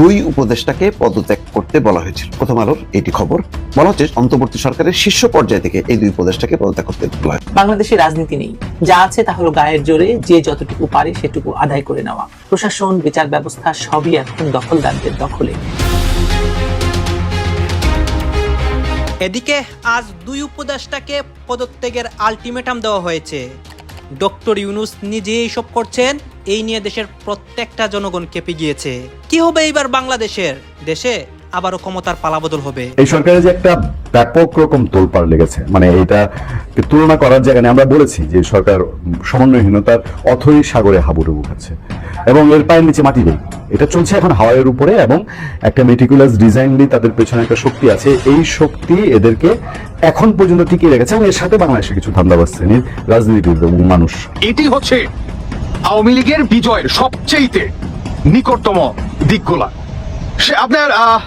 দুই উপদেষ্টাকে পদত্যাগ করতে বলা হয়েছিল। প্রথম আলোর এটি খবর। বলা হচ্ছে অন্তর্বর্তী সরকারের শীর্ষ পর্যায় থেকে এই দুই উপদেষ্টাকে পদত্যাগ করতে বলা হয়েছে। বাংলাদেশে রাজনীতি নেই। যা আছে তা হলো গায়ের জোরে যে যতটুকু পারে সেটুকু আদায় করে নেওয়া। প্রশাসন বিচার ব্যবস্থা সবই এখন দখলদারদের দখলে। এদিকে আজ দুই উপদেষ্টাকে পদত্যাগের আলটিমেটাম দেওয়া হয়েছে। ডক্টর ইউনুস নিজে এইসব করছেন, এই নিয়ে দেশের প্রত্যেকটা জনগণ কেঁপে গিয়েছে। কি হবে এইবার বাংলাদেশের? দেশে আবারও ক্ষমতার পালাবদল হবে। এই সরকারের যে একটা ব্যাপক রকম তোলপাড় লেগেছে মানে এটা তুলনা করার জায়গা আমরা বলেছি যে সরকার সমন্বয়হীনতার অথই সাগরে হাবুডুবু খাচ্ছে এবং এর পায়ের নিচে মাটি নেই। এটা চলছে এখন হাওয়ার উপরে এবং একটা মেটিকুলাস ডিজাইনলি তাদের পেছনে একটা শক্তি আছে। এই শক্তি এদেরকে এখন পর্যন্ত টিকিয়ে রেখেছে এবং এর সাথে বাংলাদেশের কিছু ধান্দাবাজ শ্রেণির রাজনীতিবিদ এবং মানুষ। এটি হচ্ছে আওয়ামী লীগের বিজয়ের সবচেয়ে নিকটতম দিকগুলা। সে আপনার আহ,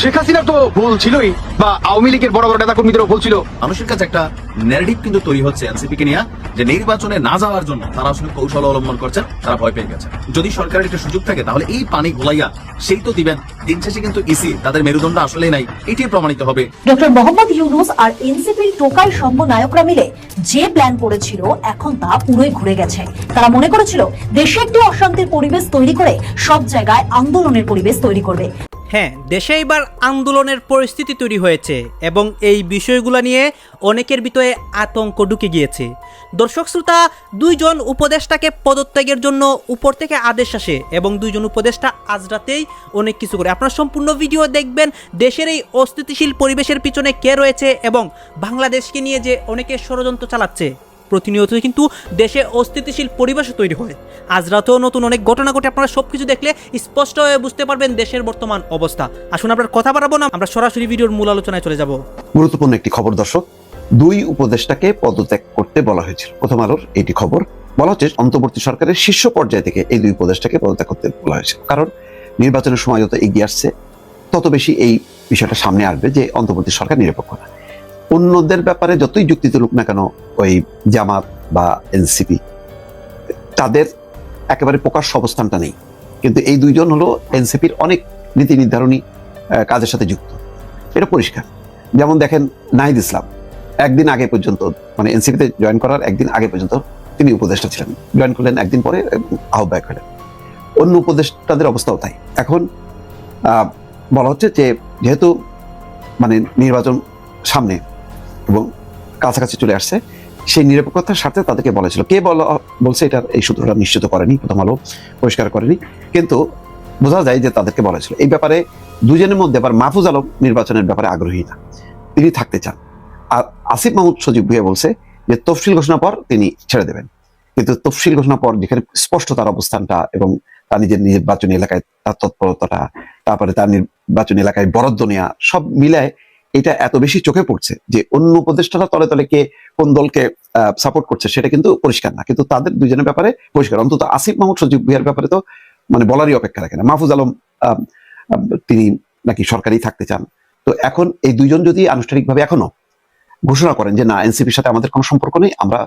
শেখ হাসিনা তো ভুল ছিলই বা আওয়ামী লীগের বড় বড় নেতা কর্মীদেরও ভুল ছিল। মানুষের কাছে একটা ন্যারেটিভ কিন্তু তৈরি হচ্ছে এনসিপি কে নিয়ে যে নির্বাচনে না যাওয়ার জন্য তারা আসলে কৌশল অবলম্বন করছেন তারা ভয় পেয়ে গেছে। যদি সরকারের একটা সুযোগ থাকে তাহলে এই পানি ঘোলাইয়া সেই তো দিবেন। দিন শেষে কিন্তু ইসি তাদের মেরুদণ্ড আসলেই নাই এটি প্রমাণিত হবে। ডক্টর মোহাম্মদ ইউনুস আর এনসিপির টোকাই সঙ্গ নায়করা মিলে যে প্ল্যান করেছিল এখন তা পুরোই ঘুরে গেছে। তারা মনে করেছিল দেশে একটি অশান্তির পরিবেশ তৈরি করে সব জায়গায় আন্দোলনের পরিবেশ তৈরি করবে। হ্যাঁ দেশে এবার আন্দোলনের পরিস্থিতি তৈরি হয়েছে এবং এই বিষয়গুলো নিয়ে অনেকের ভিতরে আতঙ্ক ঢুকে গিয়েছে। দর্শক শ্রোতা, দুইজন উপদেষ্টাকে পদত্যাগের জন্য উপর থেকে আদেশ আসে এবং দুইজন উপদেষ্টা আজ রাতেই অনেক কিছু করে। আপনারা সম্পূর্ণ ভিডিও দেখবেন দেশের এই অস্থিতিশীল পরিবেশের পিছনে কে রয়েছে এবং বাংলাদেশকে নিয়ে যে অনেকে ষড়যন্ত্র চালাচ্ছে। প্রতিনিয়ত কিন্তু দেশে অস্থিতিশীল পরিবেশ তৈরি হয়। আজ রাতেও নতুন অনেক ঘটনা ঘটে। আপনারা সবকিছু দেখলে স্পষ্ট হয়ে বুঝতে পারবেন দেশের বর্তমান অবস্থা। আসুন আমরা কথা বাড়াবো না, আমরা সরাসরি ভিডিওর মূল আলোচনায় চলে যাব। গুরুত্বপূর্ণ একটি খবর দর্শক, দুই উপদেষ্টাকে পদত্যাগ করতে বলা হয়েছিল। প্রথম আলোর এটি খবর। বলা হচ্ছে অন্তর্বর্তী সরকারের শীর্ষ পর্যায় থেকে এই দুই উপদেষ্টাকে পদত্যাগ করতে বলা হয়েছে কারণ নির্বাচনের সময় যত এগিয়ে আসছে, তত বেশি এই বিষয়টা সামনে আসবে যে অন্তর্বর্তী সরকার নিরপেক্ষ না। অন্যদের ব্যাপারে যতই যুক্তি তুলুক না কেন, ওই জামাত বা এনসিপি, তাদের একেবারে প্রকাশ্য অবস্থানটা নেই। কিন্তু এই দুইজন হলো এনসিপির অনেক নীতি নির্ধারণী কাজের সাথে যুক্ত। এটা পরিষ্কার। যেমন দেখেন নাহিদ ইসলাম, একদিন আগে পর্যন্ত মানে এনসিপিতে জয়েন করার একদিন আগে পর্যন্ত তিনি উপদেষ্টা ছিলেন। জয়েন করলেন একদিন পরে আহ্বায়ক হলেন। অন্য উপদেষ্টাদের অবস্থাও তাই। এখন বলা হচ্ছে যে, যেহেতু মানে নির্বাচন সামনে এবং কাছাকাছি চলে আসছে, সেই নিরপেক্ষতার স্বার্থে তাদেরকে বলেছিল কে বলা, বলছে এটা, এই সূত্রটা নিশ্চিত করেনি, প্রথম আলো পরিষ্কার করেনি, কিন্তু বোঝা যায় যে তাদেরকে বলেছিল এই ব্যাপারে দুজনের মধ্যে আবার মাহফুজ আলম নির্বাচনের ব্যাপারে আগ্রহী না। তিনি থাকতে চান। আর আসিফ মাহমুদ সজীব ভুইয়া বলছে যে তফসিল ঘোষণা পর তিনি ছেড়ে দেবেন। কিন্তু তফসিল ঘোষণা পর যেখানে স্পষ্ট তার অবস্থানটা এবং তার নিজের নির্বাচনী এলাকায় তার তৎপরতাটা, তারপরে তার নির্বাচনী এলাকায় বরাদ্দ নেওয়া সব মিলায় এটা এত বেশি চোখে পড়ছে যে অন্য উপদেষ্টারা তলে তলে কে কোন দলকে সাপোর্ট করছে সেটা কিন্তু পরিষ্কার না। কিন্তু তাদের দুজনের ব্যাপারে পরিষ্কার। অন্তত আসিফ মাহমুদ, সজীব ভুইয়ার ব্যাপারে তো মানে বলারই অপেক্ষা রাখে না। মাহফুজ আলম তিনি নাকি সরকারি থাকতে চান। তো এখন এই দুইজন যদি আনুষ্ঠানিকভাবে এখনও ঘোষণা করেন যে না, এনসিপির সাথে আমাদের কোনো সম্পর্ক নেই, আমরা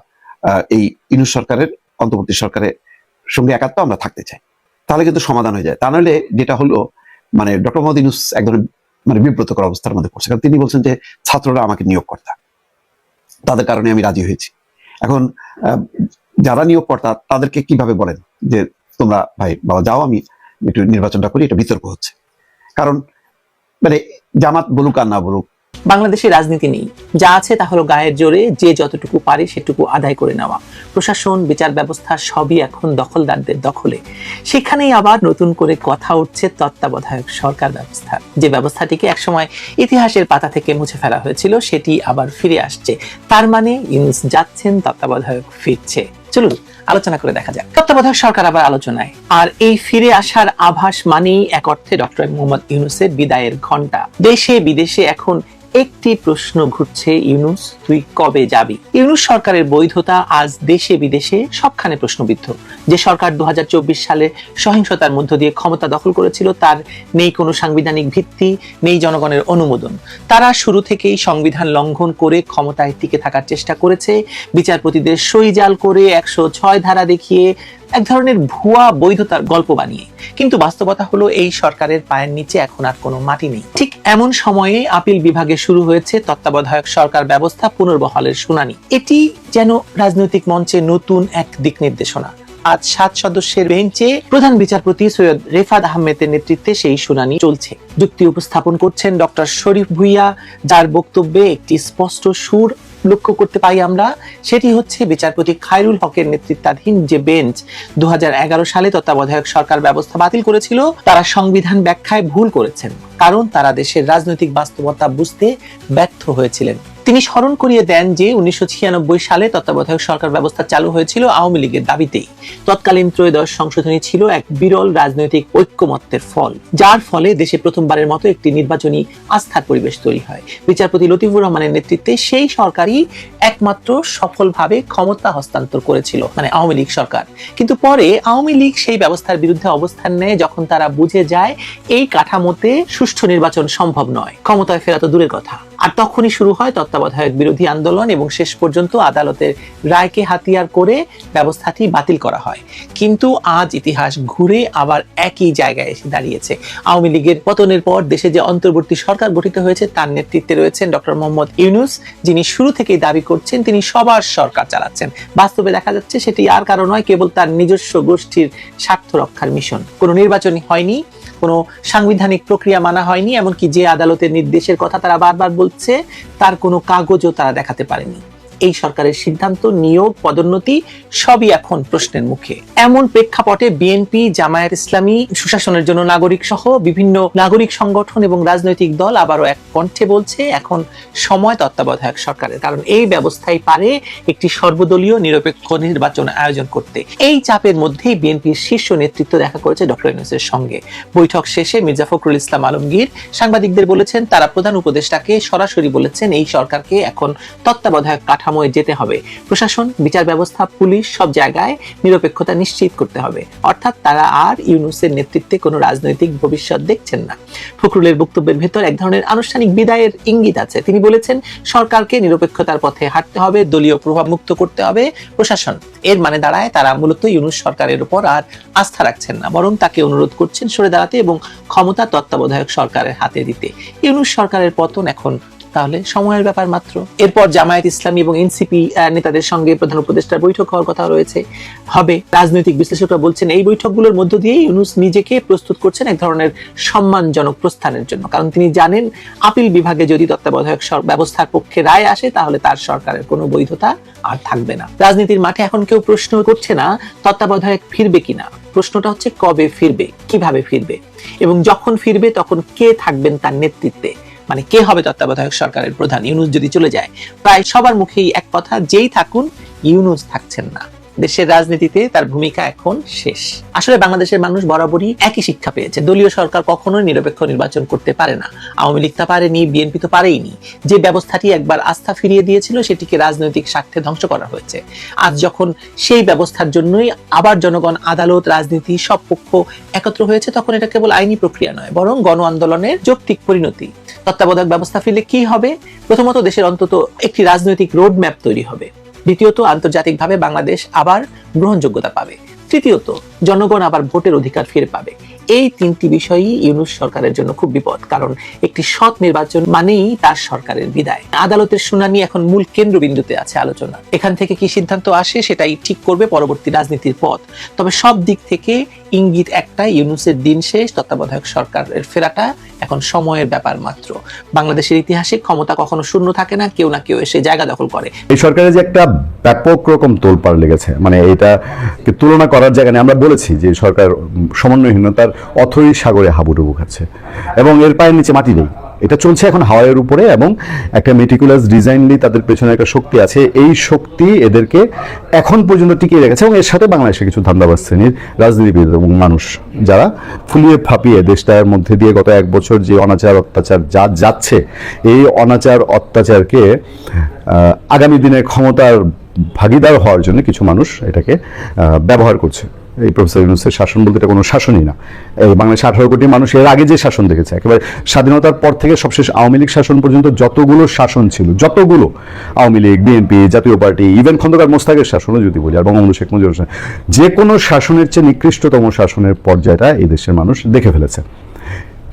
এই ইনুস সরকারের, অন্তর্বর্তী সরকারের সঙ্গে একাত্ম আমরা থাকতে চাই। তাহলে কিন্তু সমাধান হয়ে যায়। তা নাহলে যেটা হলো মানে ডক্টর মোহাম্মদ ইনুস এক ধরনের মানে বিব্রতকর অবস্থার মধ্যে পড়ছে। কারণ তিনি বলছেন যে, ছাত্ররা আমাকে নিয়োগকর্তা। তাদের কারণে আমি রাজি হয়েছি। এখন যারা নিয়োগকর্তা, তাদেরকে কীভাবে বলেন যে, তোমরা ভাই, বাবা, যাও, আমি একটু নির্বাচনটা করি, এটা বিতর্ক হচ্ছে। কারণ মানে জামাত বলুক আর না বলুক বাংলাদেশে রাজনীতি নেই। যা আছে তা হলো গায়ের জোরে যে যতটুকু পারে সেটুকু আদায় করে নেওয়া। প্রশাসন, বিচার ব্যবস্থা সবই এখন দখলদারদের দখলে। সেখানেই আবার নতুন করে কথা উঠছে তত্ত্বাবধায়ক সরকার ব্যবস্থা। যে ব্যবস্থাটিকে একসময় ইতিহাসের পাতা থেকে মুছে ফেলা হয়েছিল, সেটি আবার ফিরে আসছে। তার মানে ইউনুস যাচ্ছেন, তত্ত্বাবধায়ক ফিরছে। চলুন, আলোচনা করে দেখা যাক। তত্ত্বাবধায়ক সরকার আবার আলোচনায়। আর এই ফিরে আসার আভাস মানেই এক অর্থে ডক্টর মোহাম্মদ ইউনুসের বিদায়ের ঘণ্টা দেশে বিদেশে এখন একটি প্রশ্ন ঘুরছে, ইউনুস, তুই কবে যাবি? ইউনুস সরকারের বৈধতা আজ দেশে বিদেশে সবখানে প্রশ্নবিদ্ধ। যে সরকার দু সালে সহিংসতার মধ্য দিয়ে ক্ষমতা দখল করেছিল, তার নেই কোনো সাংবিধানিক ভিত্তি, নেই জনগণের অনুমোদন। তারা শুরু থেকেই সংবিধান লঙ্ঘন করে ক্ষমতায় টিকে থাকার চেষ্টা করেছে। বিচারপতিদের সই জাল করে একশো ছয় ধারা দেখিয়ে এক ধরনের ভুয়া বৈধতার গল্প বানিয়ে। কিন্তু বাস্তবতা হলো এই সরকারের পায়ের নিচে এখন আর কোনো মাটি নেই। ঠিক এমন সময়ে আপিল বিভাগে শুরু হয়েছে তত্ত্বাবধায়ক সরকার ব্যবস্থা পুনর্বহালের শুনানি। এটি যেন রাজনৈতিক মঞ্চে নতুন এক দিক নির্দেশনা। আজ সাত সদস্যের বেঞ্চে প্রধান বিচারপতি সৈয়দ রেফাত আহমেদের নেতৃত্বে সেই শুনানি চলছে। যুক্তি উপস্থাপন করছেন ডক্টর শরীফ ভুইয়া, যার বক্তব্যে একটি স্পষ্ট সুর লক্ষ্য করতে পারি আমরা, সেটি হচ্ছে বিচারপতি খায়রুল হকের নেতৃত্বাধীন যে বেঞ্চ দু হাজার এগারো সালে তত্ত্বাবধায়ক সরকার ব্যবস্থা বাতিল করেছিল, তারা সংবিধান ব্যাখ্যায় ভুল করেছেন। কারণ তারা দেশের রাজনৈতিক বাস্তবতা বুঝতে ব্যর্থ হয়েছিলেন। তিনি স্মরণ করিয়ে দেন যে উনিশশো সালে তত্ত্বাবধায়ক সরকার ব্যবস্থা চালু হয়েছিল আওয়ামী লীগের দাবিতেই। তৎকালীন ত্রয়োদশ সংশোধনী ছিল এক বিরল রাজনৈতিক ঐক্যমত্যের ফল, যার ফলে দেশে প্রথমবারের মতো একটি নির্বাচনী আস্থার পরিবেশ তৈরি হয়। বিচারপতি লতিফুর রহমানের নেতৃত্বে সেই সরকারই একমাত্র সফলভাবে ক্ষমতা হস্তান্তর করেছিল মানে আওয়ামী লীগ সরকার। কিন্তু পরে আওয়ামী লীগ সেই ব্যবস্থার বিরুদ্ধে অবস্থান নেয় যখন তারা বুঝে যায় এই কাঠামোতে সুষ্ঠু নির্বাচন সম্ভব নয়। ক্ষমতায় ফেরা তো দূরের কথা। আর তখনই শুরু হয় তত্ত্বাবধায়ক বিরোধী আন্দোলন এবং শেষ পর্যন্ত আদালতের রায়কে হাতিয়ার করে ব্যবস্থাটি বাতিল করা হয়। কিন্তু আজ ইতিহাস ঘুরে আবার একই জায়গায় এসে দাঁড়িয়েছে। আওয়ামী লীগের পতনের পর দেশে যে অন্তর্বর্তী সরকার গঠিত হয়েছে, তার নেতৃত্বে রয়েছেন ডক্টর মোহাম্মদ ইউনুস, যিনি শুরু থেকেই দাবি করছেন তিনি সবার সরকার চালাচ্ছেন। বাস্তবে দেখা যাচ্ছে সেটি আর কারও নয়, কেবল তার নিজস্ব গোষ্ঠীর স্বার্থ রক্ষার মিশন। কোনো নির্বাচনই হয়নি। কোনো সাংবিধানিক প্রক্রিয়া মানা হয়নি, এমনকি যে আদালতের নির্দেশের কথা তারা বারবার বলছে, তার কোনো কাগজও তারা দেখাতে পারেনি। এই সরকারের সিদ্ধান্ত, নিয়োগ, পদোন্নতি সবই এখন প্রশ্নের মুখে। এমন প্রেক্ষাপটে বিএনপি, জামায়াত ইসলামী, সুশাসনের জন্য নাগরিক সহ বিভিন্ন নাগরিক সংগঠন এবং রাজনৈতিক দল আবারও এক কণ্ঠে বলছে, এখন সময় তত্ত্বাবধায়ক সরকারের, কারণ এই ব্যবস্থাই পারে একটি সর্বদলীয় নিরপেক্ষ নির্বাচন আয়োজন করতে। এই চাপের মধ্যেই বিএনপির শীর্ষ নেতৃত্ব দেখা করেছে ডক্টর ইউনুসের সঙ্গে। বৈঠক শেষে মির্জা ফখরুল ইসলাম আলমগীর সাংবাদিকদের বলেছেন, তারা প্রধান উপদেষ্টাকে সরাসরি বলেছেন, এই সরকারকে এখন তত্ত্বাবধায়ক কাঠামোয় যেতে হবে। প্রশাসন, বিচার ব্যবস্থা, পুলিশ সব জায়গায় নিরপেক্ষতা নিশ্চিত করতে হবে। অর্থাৎ তারা আর ইউনুসের নেতৃত্বে কোনো রাজনৈতিক ভবিষ্যৎ দেখছেন না। ফখরুলের বক্তব্যের ভেতর এক ধরনের আনুষ্ঠানিক বিদায়ের ইঙ্গিত আছে। তিনি বলেছেন, সরকারকে নিরপেক্ষতার পথে হাঁটতে হবে, দলীয় প্রভাব মুক্ত করতে হবে। প্রশাসন, এর মানে দাঁড়ায় তারা মূলত ইউনুস সরকারের উপর আর আস্থা রাখছেন না, বরং তাকে অনুরোধ করছেন সরে দাঁড়াতে এবং ক্ষমতা তত্ত্বাবধায়ক সরকারের হাতে দিতে। ইউনুস সরকারের পতন এখন তাহলে সময়ের ব্যাপার মাত্র। এরপর জামায়াত ইসলামী এবং এনসিপি নেতাদের সঙ্গে প্রধান উপদেষ্টার বৈঠক হওয়ার কথা রয়েছে। হবে, রাজনৈতিক বিশ্লেষকরা বলছেন, এই বৈঠকগুলোর মধ্য দিয়ে ইউনুস নিজেকে প্রস্তুত করছেন এক ধরনের সম্মানজনক প্রস্থানের জন্য। কারণ তিনি জানেন, আপিল বিভাগে যদি তত্ত্বাবধায়ক ব্যবস্থার পক্ষে রায় আসে, তাহলে তার সরকারের কোনো বৈধতা আর থাকবে না। রাজনীতির মাঠে এখন কেউ প্রশ্ন করছে না, তত্ত্বাবধায়ক ফিরবে কিনা। প্রশ্নটা হচ্ছে, কবে ফিরবে, কীভাবে ফিরবে? এবং যখন ফিরবে, তখন কে থাকবেন তার নেতৃত্বে? মানে কে হবে তত্ত্বাবধায়ক সরকারের প্রধান? ইউনুস যদি চলে যায়, প্রায় সবার মুখেই এক কথা, যেই থাকুন, ইউনুস থাকছেন না। দেশের রাজনীতিতে তার ভূমিকা এখন শেষ। আসলে বাংলাদেশের মানুষ বরাবরই একই শিক্ষা পেয়েছে। দলীয় সরকার কখনোই নিরপেক্ষ নির্বাচন করতে পারে না। আওয়ামী লীগ তা পারেনি, বিএনপি তো পারেইনি। যে ব্যবস্থাটি একবার আস্থা ফিরিয়ে দিয়েছিল, সেটিকে রাজনৈতিক স্বার্থে ধ্বংস করা হয়েছে। আজ যখন সেই ব্যবস্থার জন্যই আবার জনগণ আদালত, রাজনীতি সব পক্ষ একত্র হয়েছে, তখন এটা কেবল আইনি প্রক্রিয়া নয়, বরং গণ আন্দোলনের যৌক্তিক পরিণতি। তত্ত্বাবধায়ক ব্যবস্থা ফিরলে কি হবে? প্রথমত দেশের অন্তত একটি রাজনৈতিক রোড ম্যাপ তৈরি হবে। দ্বিতীয়ত, আন্তর্জাতিকভাবে বাংলাদেশ আবার গ্রহণযোগ্যতা পাবে। তৃতীয়ত, জনগণ আবার ভোটের অধিকার ফিরে পাবে। এই তিনটি বিষয়ই ইউনুস সরকারের জন্য খুব বিপদ, কারণ একটি সৎ নির্বাচন মানেই তার সরকারের বিদায়। আদালতের শুনানি এখন মূল কেন্দ্রবিন্দুতে আছে আলোচনা। এখান থেকে কি সিদ্ধান্ত আসে সেটাই ঠিক করবে পরবর্তী রাজনীতির পথ। তবে সব দিক থেকে ইঙ্গিত একটাই, ইউনুসের দিন শেষ, তত্ত্বাবধায়ক সরকারের ফেরাটা, এখন সময়ের ব্যাপার মাত্র। বাংলাদেশের ইতিহাসে ক্ষমতা কখনো শূন্য থাকে না, কেউ না কেউ এসে জায়গা দখল করে। এই সরকারের যে একটা ব্যাপক রকম তোলপাড় লেগেছে মানে এটা তুলনা করার জায়গা নেই। আমরা বলেছি যে সরকার সমন্বয়হীনতার অথই সাগরে হাবুডুবু খাচ্ছে, এবং এর পায়ের নিচে মাটি নেই। এটা চলছে এখন হাওয়াইয়ের উপরে এবং একটা মেটিকুলাস ডিজাইনলি তাদের পেছনে একটা শক্তি আছে। এই শক্তি এদেরকে এখন পর্যন্ত টিকিয়ে রেখেছে এবং এর সাথে বাংলাদেশের কিছু ধান্দাবাজ শ্রেণির রাজনীতিবিদ এবং মানুষ যারা ফুলিয়ে ফাঁপিয়ে দেশটার মধ্যে দিয়ে গত এক বছর যে অনাচার, অত্যাচার যা যাচ্ছে, এই অনাচার, অত্যাচারকে আগামী দিনে ক্ষমতার ভাগিদার হওয়ার জন্য কিছু মানুষ এটাকে ব্যবহার করছে। এই প্রফেসর ইউনুসের শাসন বলতে এটা কোনো শাসনই না। এই বাংলাদেশে আঠারো কোটি মানুষ এর আগে যে শাসন দেখেছে, একেবারে স্বাধীনতার পর থেকে সবশেষ আওয়ামী লীগ শাসন পর্যন্ত যতগুলো শাসন ছিল, যতগুলো Awami League, BNP, Jatiya party even Khondaker মোস্তাকের শাসনও যদি বলি, আর বঙ্গবন্ধু শেখ মুজিবুর রহমান, যে কোনো শাসনের চেয়ে নিকৃষ্টতম শাসনের পর্যায়টা এই দেশের মানুষ দেখে ফেলেছে।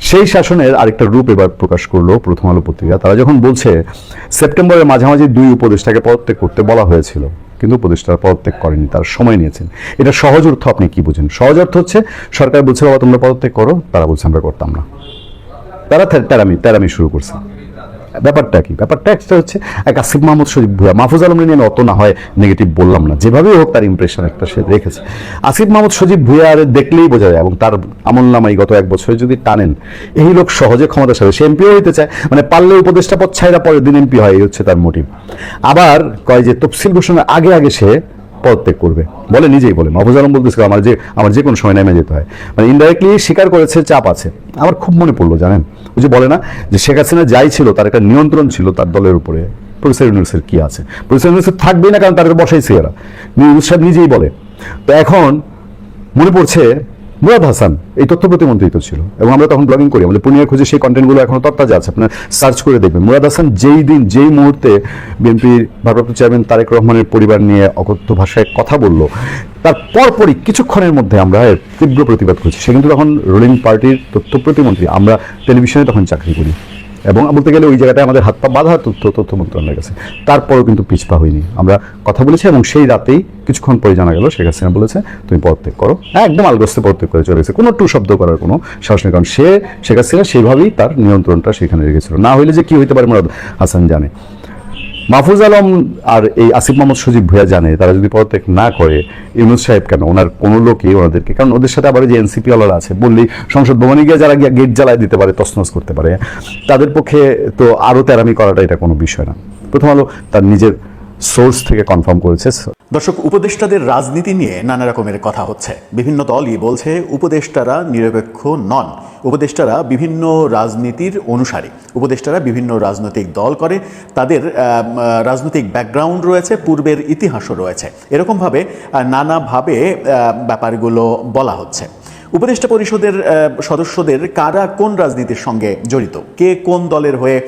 সেই শাসনের আরেকটা রূপ এবার প্রকাশ করল প্রথম আলো পত্রিকা। তারা যখন বলছে, সেপ্টেম্বরের মাঝামাঝি দুই উপদেষ্টাকে পদত্যাগ করতে বলা হয়েছিল কিন্তু উপদেষ্টারা পদত্যাগ করেনি তার সময় নিয়েছেন। এটা সহজ অর্থ, আপনি কি বুঝেন? সহজ অর্থ হচ্ছে, সরকার বলছে, বাবা, তোমরা পদত্যাগ করো। তারা বলছে, আমরা করতাম না। তারা তেরামি তেরামি শুরু করছে। ব্যাপারটা কি? ব্যাপারটা একটা হচ্ছে, এক আসিফ মাহমুদ শরীফ ভুয়া, মাহফুজ আলম নিয়ে অত না হয় নেগেটিভ বললাম না। যেভাবেই হোক তার ইমপ্রেশন একটা সে রেখেছে। আসিফ মাহমুদ সজীব ভুয়ার দেখলেই বোঝা যায়, এবং তার আমল নামাই গত এক বছরে যদি টানেন, এই লোক সহজে ক্ষমতা সাথে সে এমপিও হইতে চায় মানে পারলে উপদেষ্টা পদ ছাইরা পরের দিন এমপি হয়, এই হচ্ছে তার মোটিভ আবার কয় যে তফসিল ঘোষণার আগে আগে সে পদত্যাগ করবে। বলে নিজেই বলে। মাহফুজ আলম বলতেছিল আমার যে আমার যে কোনো সময় নেমে যেতে হয়। মানে ইনডাইরেক্টলি স্বীকার করেছে, চাপ আছে। আমার খুব মনে পড়ল, জানেন? ওই যে বলে না, যে শেখ হাসিনা যাই ছিল, তার একটা নিয়ন্ত্রণ ছিল তার দলের উপরে। প্রফেসর ইউনুসের কী আছে? প্রফেসর ইউনুসের থাকবেই না, কারণ তাদের বসাইছে এরা। ইউনুস সাহেব নিজেই বলে। তো এখন মনে পড়ছে মুরাদ হাসান, এই তথ্য প্রতিমন্ত্রী তো ছিল। এবং আমরা তখন ব্লগিং করি, আমাদের পুনিয়া খুঁজে সেই কন্টেন্টগুলো এখনও তত্ত্বাজা আছে, আপনার সার্চ করে দেখবেন। মুরাদ হাসান যেই দিন, যেই মুহূর্তে বিএনপির ভারপ্রাপ্ত চেয়ারম্যান তারেক রহমানের পরিবার নিয়ে অকথ্য ভাষায় কথা বলল, তার পরপরই কিছুক্ষণের মধ্যে আমরা এর তীব্র প্রতিবাদ করছি। সে কিন্তু তখন রুলিং পার্টির তথ্য প্রতিমন্ত্রী, আমরা টেলিভিশনে তখন চাকরি করি। এবং বলতে গেলে ওই জায়গাটায় আমাদের হাত পা বাধা তথ্য তথ্য মন্ত্রণালয়ের কাছে। তারপরেও কিন্তু পিছপা হয়নি। আমরা কথা বলেছি এবং সেই রাতেই কিছুক্ষণ পরে জানা গেল, শেখ হাসিনা বলেছে, তুমি পদত্যাগ করো। হ্যাঁ একদম আলগস্তে পদত্যাগ করে চলে গেছে। কোনো টু শব্দ করার কোনো সাহস নেই, কারণ সে, শেখ হাসিনা সেইভাবেই তার নিয়ন্ত্রণটা সেখানে রেখেছিল। না হইলে যে কী হইতে পারে মোরাদ হাসান জানে। মাহফুজ আলম আর এই আসিফ মোহাম্মদ সজীব ভুয়া জানে, তারা যদি পদত্যাগ না করে, ইউনুস সাহেব কেন? ওনার কোনো লোকই ওনাদেরকে, কারণ ওদের সাথে আবার যে এনসিপি ওলারা আছে, বললেই সংসদ ভবনে গিয়ে যারা গিয়ে গেট জ্বালায় দিতে পারে তসনস করতে পারে, তাদের পক্ষে তো আরও তেরামি করাটা এটা কোনো বিষয় না। প্রথম আলো তার নিজের সোর্স থেকে কনফার্ম করেছে দর্শক, উপদেষ্টাদের রাজনীতি নিয়ে নানা রকমের কথা হচ্ছে। বিভিন্ন দলই বলছে উপদেষ্টারা নিরপেক্ষ নন। উপদেষ্টারা বিভিন্ন রাজনীতির অনুসারী। উপদেষ্টারা বিভিন্ন রাজনৈতিক দল করে। তাদের রাজনৈতিক ব্যাকগ্রাউন্ড রয়েছে, পূর্বের ইতিহাসও রয়েছে। এরকমভাবে নানাভাবে ব্যাপারগুলো বলা হচ্ছে। উপদেষ্টা পরিষদের সদস্যদের কারা কোন রাজনীতির সঙ্গে জড়িত? কে কোন দলের হয়ে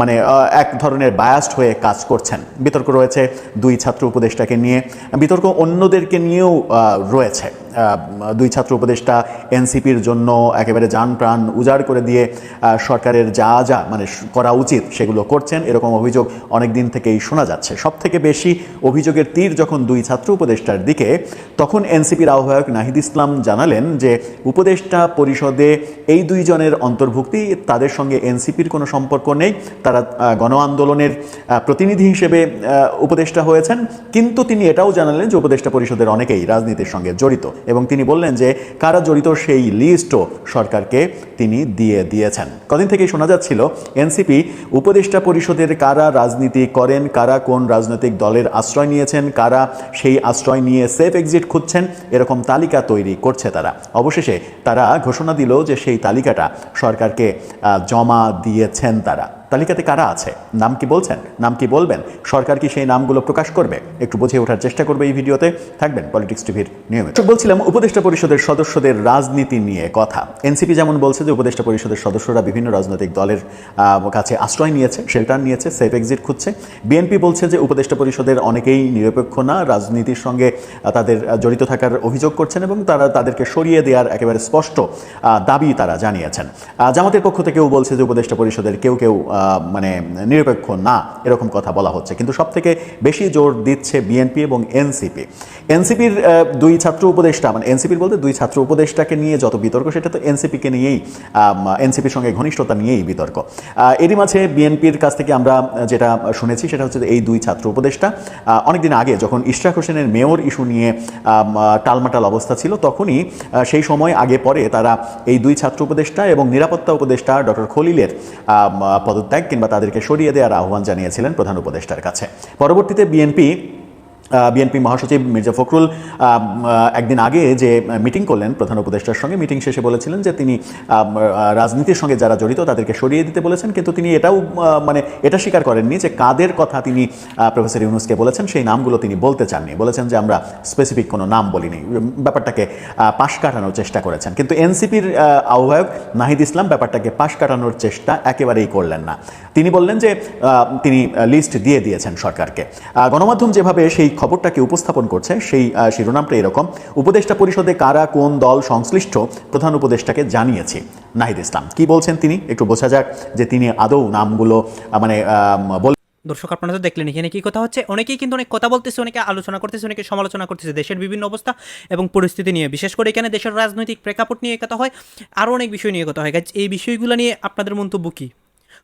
মানে এক ধরনের বায়াস্ট হয়ে কাজ করছেন? বিতর্ক রয়েছে দুই ছাত্র উপদেষ্টাকে নিয়ে। বিতর্ক অন্যদেরকে নিয়েও রয়েছে। দুই ছাত্র উপদেষ্টা এনসিপির জন্য একেবারে যান প্রাণ উজাড় করে দিয়ে সরকারের যা যা মানে করা উচিত সেগুলো করছেন। এরকম অভিযোগ অনেক দিন থেকেই শোনা যাচ্ছে। সব থেকে বেশি অভিযোগের তীর যখন দুই ছাত্র উপদেষ্টার দিকে, তখন এনসিপির আহ্বায়ক নাহিদ ইসলাম জানালেন যে উপদেষ্টা পরিষদে এই দুইজনের অন্তর্ভুক্তি, তাদের সঙ্গে এনসিপির কোনো সম্পর্ক নেই, তারা গণ আন্দোলনের প্রতিনিধি হিসেবে উপদেষ্টা হয়েছেন। কিন্তু তিনি এটাও জানালেন যে উপদেষ্টা পরিষদের অনেকেই রাজনীতির সঙ্গে জড়িত এবং তিনি বললেন যে কারা জড়িত সেই লিস্টও সরকারকে তিনি দিয়ে দিয়েছেন। কদিন থেকেই শোনা যাচ্ছিল, এনসিপি উপদেষ্টা পরিষদের কারা রাজনীতি করেন, কারা কোন রাজনৈতিক দলের আশ্রয় নিয়েছেন, কারা সেই আশ্রয় নিয়ে সেফ এক্সিট খুঁজছেন, এরকম তালিকা তৈরি করছে তারা। অবশেষে তারা ঘোষণা দিল যে সেই তালিকাটা সরকারকে জমা দিয়েছেন তারা। তালিকাতে কারা আছে? নাম কি বলছেন? নাম কি বলবেন? সরকার কি সেই নামগুলো প্রকাশ করবে? একটু বুঝে ওঠার চেষ্টা করবে এই ভিডিওতে। থাকবেন পলিটিক্স টিভির নিয়মিত। বলছিলাম, উপদেষ্টা পরিষদের সদস্যদের রাজনীতি নিয়ে কথা। এনসিপি যেমন বলছে যে, উপদেষ্টা পরিষদের সদস্যরা বিভিন্ন রাজনৈতিক দলের কাছে আশ্রয় নিয়েছে শেল্টার নিয়েছে সেফ এক্সিট খুঁজছে। বিএনপি বলছে যে, উপদেষ্টা পরিষদের অনেকেই নিরপেক্ষ না, রাজনীতির সঙ্গে তাদের জড়িত থাকার অভিযোগ করছেন এবং তারা তাদেরকে সরিয়ে দেওয়ার একেবারে স্পষ্ট দাবি তারা জানিয়েছেন। জামাতের পক্ষ থেকেও বলছে যে, উপদেষ্টা পরিষদের কেউ কেউ মানে নিরপেক্ষ না এরকম কথা বলা হচ্ছে। কিন্তু সব থেকে বেশি জোর দিচ্ছে বিএনপি এবং এনসিপি এনসিপির দুই ছাত্র উপদেষ্টা মানে এনসিপির বলতে দুই ছাত্র উপদেষ্টাকে নিয়ে যত বিতর্ক সেটা তো এনসিপিকে নিয়েই এনসিপির সঙ্গে ঘনিষ্ঠতা নিয়েই বিতর্ক। এরই মাঝে বিএনপির কাছ থেকে আমরা যেটা শুনেছি সেটা হচ্ছে এই দুই ছাত্র উপদেষ্টা অনেকদিন আগে যখন ইশরাক হোসেনের মেয়র ইস্যু নিয়ে টালমাটাল অবস্থা ছিল তখনই সেই সময় আগে পরে তারা এই দুই ছাত্র উপদেষ্টা এবং নিরাপত্তা উপদেষ্টা ডক্টর খলিলের আহ, পদত্যাগ কিংবা তাদেরকে সরিয়ে দেওয়ার আহ্বান জানিয়েছিলেন প্রধান উপদেষ্টার কাছে। পরবর্তীতে বিএনপি বিএনপি মহাসচিব মির্জা ফখরুল একদিন আগে যে মিটিং করলেন প্রধান উপদেষ্টার সঙ্গে, মিটিং শেষে বলেছিলেন যে তিনি রাজনীতির সঙ্গে যারা জড়িত তাদেরকে সরিয়ে দিতে বলেছেন, কিন্তু তিনি এটাও মানে এটা স্বীকার করেননি যে কাদের কথা তিনি প্রফেসর ইউনুসকে বলেছেন, সেই নামগুলো তিনি বলতে চাননি। বলেছেন যে আমরা স্পেসিফিক কোনো নাম বলিনি। ব্যাপারটাকে পাশ কাটানোর চেষ্টা করেছেন। কিন্তু এনসিপির আহ্বায়ক নাহিদ ইসলাম ব্যাপারটাকে পাশ কাটানোর চেষ্টা একেবারেই করলেন না। তিনি বললেন যে তিনি লিস্ট দিয়ে দিয়েছেন সরকারকে। গণমাধ্যম যেভাবে সেই খবরটাকে উপস্থাপন করছে, সেই শিরোনামটা এরকম। উপদেষ্টা পরিষদে কারা কোন দল সংশ্লিষ্ট, প্রধান উপদেষ্টাকে জানিয়েছে নাহিদ ইসলাম। কি বলছেন তিনি? একটু বোঝা যাক যে তিনি আদৌ নামগুলো মানে দর্শক, আপনারা তো দেখলেন, এখানে কি কথা হচ্ছে? অনেকেই কিন্তু অনেক কথা বলতেছে, অনেকে আলোচনা করতেছে, অনেকে সমালোচনা করতেছে, দেশের বিভিন্ন অবস্থা এবং পরিস্থিতি নিয়ে। বিশেষ করে এখানে দেশের রাজনৈতিক প্রেক্ষাপট নিয়ে কথা হয়, আরও অনেক বিষয় নিয়ে কথা হয়। এই বিষয়গুলো নিয়ে আপনাদের মন্তব্য কী?